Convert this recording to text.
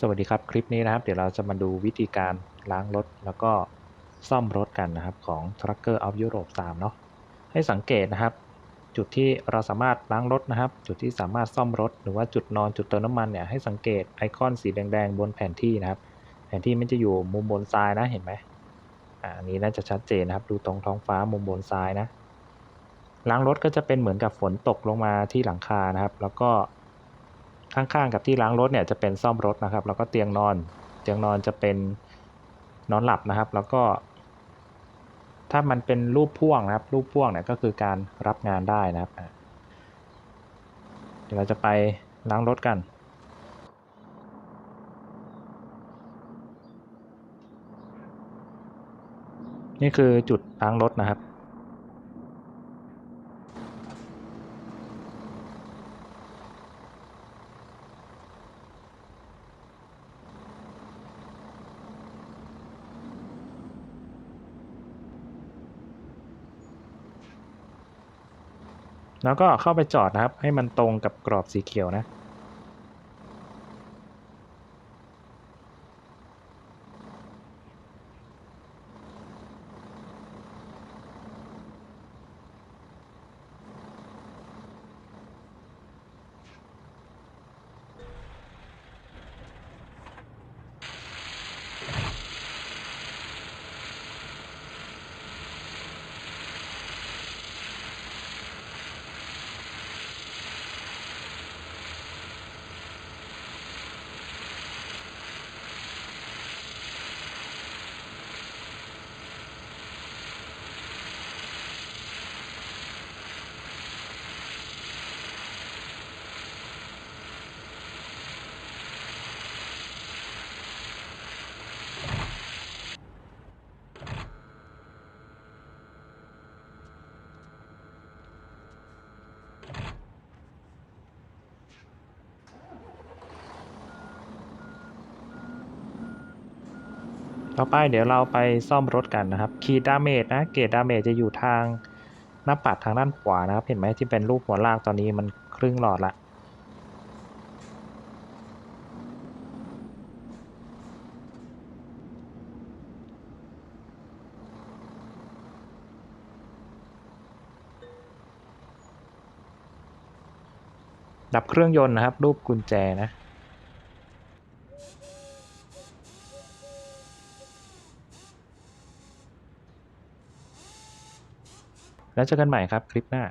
สวัสดีครับ คลิปนี้นะครับ เดี๋ยวเราจะมาดูวิธีการล้างรถ แล้วก็ซ่อมรถกันนะครับของ Trucker of Europe 3 เนาะให้สังเกตนะครับ จุดที่เราสามารถล้างรถนะครับ จุดที่สามารถซ่อมรถ หรือว่าจุดนอนจุดเติมน้ำมันเนี่ยให้สังเกตไอคอนสีแดงๆ บนแผนที่นะครับ แผนที่มันจะอยู่มุมบนซ้ายนะเห็นไหมอ่าอันนี้น่าจะชัดเจนนะครับ ดูตรงท้องฟ้ามุมบนซ้ายนะล้างรถก็จะเป็นเหมือนกับฝนตกลงมาที่หลังคานะครับ แล้วก็ ข้างๆ กับที่ล้างรถเนี่ยจะเป็นซ่อมรถนะครับ แล้วก็เตียงนอน เตียงนอนจะเป็นนอนหลับนะครับ แล้วก็ ถ้ามันเป็นรูปพ่วงนะครับ รูปพ่วงเนี่ยก็คือการรับงานได้นะครับ เดี๋ยวเราจะไปล้างรถกันนี่คือจุดล้างรถนะครับ แล้วก็เข้าไปจอดนะครับ ให้มันตรงกับกรอบสีเขียวนะ ต่อไปเดี๋ยวเราไปซ่อมรถกันนะครับคีย์ดาเมจนะ เกรดดาเมจจะอยู่ทางหน้าปัดทางด้านขวานะครับ เห็นไหมที่เป็นรูปหัวลากตอนนี้มันครึ่งหลอดละดับเครื่องยนต์นะครับ รูปกุญแจนะ แล้วเจอกันใหม่ครับคลิปหน้า